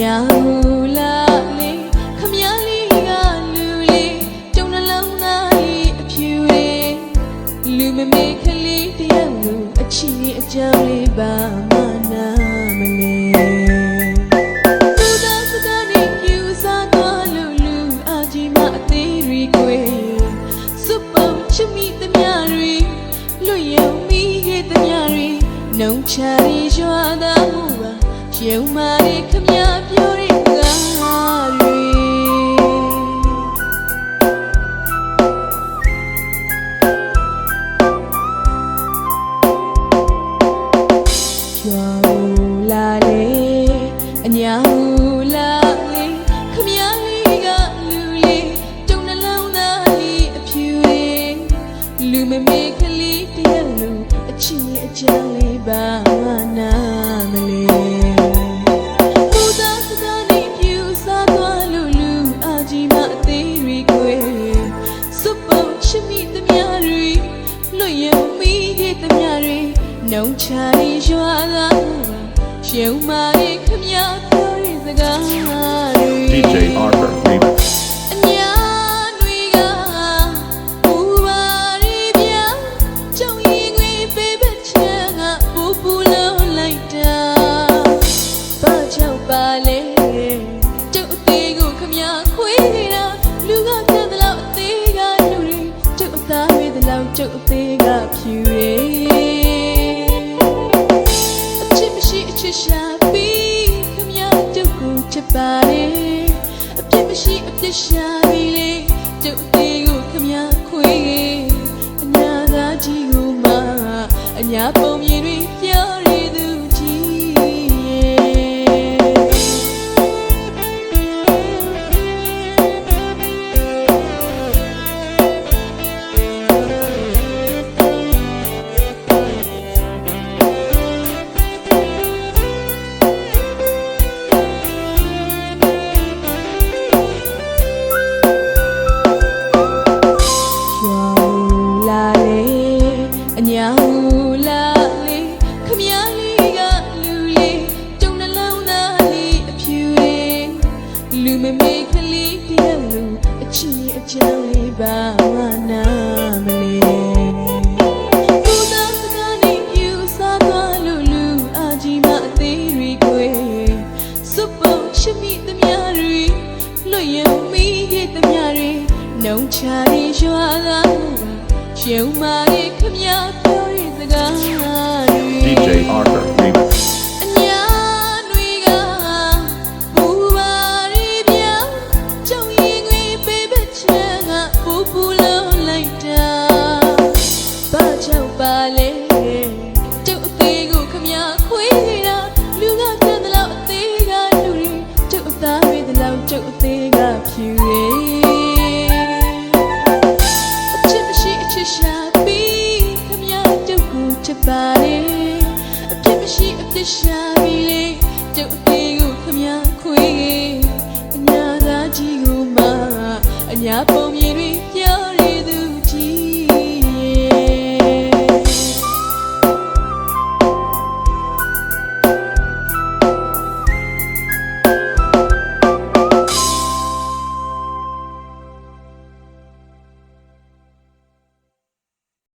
ညာမူလာလေးခမည်းလေးကလူလေးတုံနှလုံးသားလေးအဖြူလေးလူမမေခလေးတယောက်လူအချီအကြောင်းလေးပါမနာမလဲသူသားစကားနဲ့ယူစားသွားလူလူအကြီးမအသေးရီကို super ချစ်မိသမျှတွေလွတ်ယုံမိခဲ့သမျှတွေနှုံချရီရွာသား ရုံမာရီခမပြောတဲ့ကားတွေကျွာဘူးလာလေအညာဘူးလာလေခမရလေးကလူလေးတုံနှလုံးသားလေးအဖြူလေးလူမမေကလေးတယောက်လူအချီအချမ်းလေးပါမနာ ချရီရွာလာရှုံမာရီခမပြောတဲ့စကားတွေ DJ Arthur Remix. အညာတွေကဘူပါရီပြကြုံရင်ခွေပေးပချက်ကပူပူလုံးလိုက်တာဘာကြောင့်ပါလဲကျုပ်အသေးကိုခမခွေးနေတာလူကပြတ်တဲ့လောက်အသေးကလူတွေကျုပ်အသားတွေတဲ့လောက်ကျုပ်အသေးကဖြူတွေ ချစ်မရှိအချစ်ရှာပြီးခမကျုပ်ကိုချစ်ပါတယ်အပြစ်မရှိအပြစ်ရှာပြီးလေကျုပ်အသေးကိုခမခွေးအညာသာကြီးကိုမှအညာပုံမြင်တွေ နှုံချရီရွာလာရှုံမာရီခမပြောတဲ့စကားတွေ DJ Arthur Remix. စ်ရှာပြီလေတုတ်တေကိုခမရခွေအညာသားကြီးကိုမှအညာပုံမြင်တွေ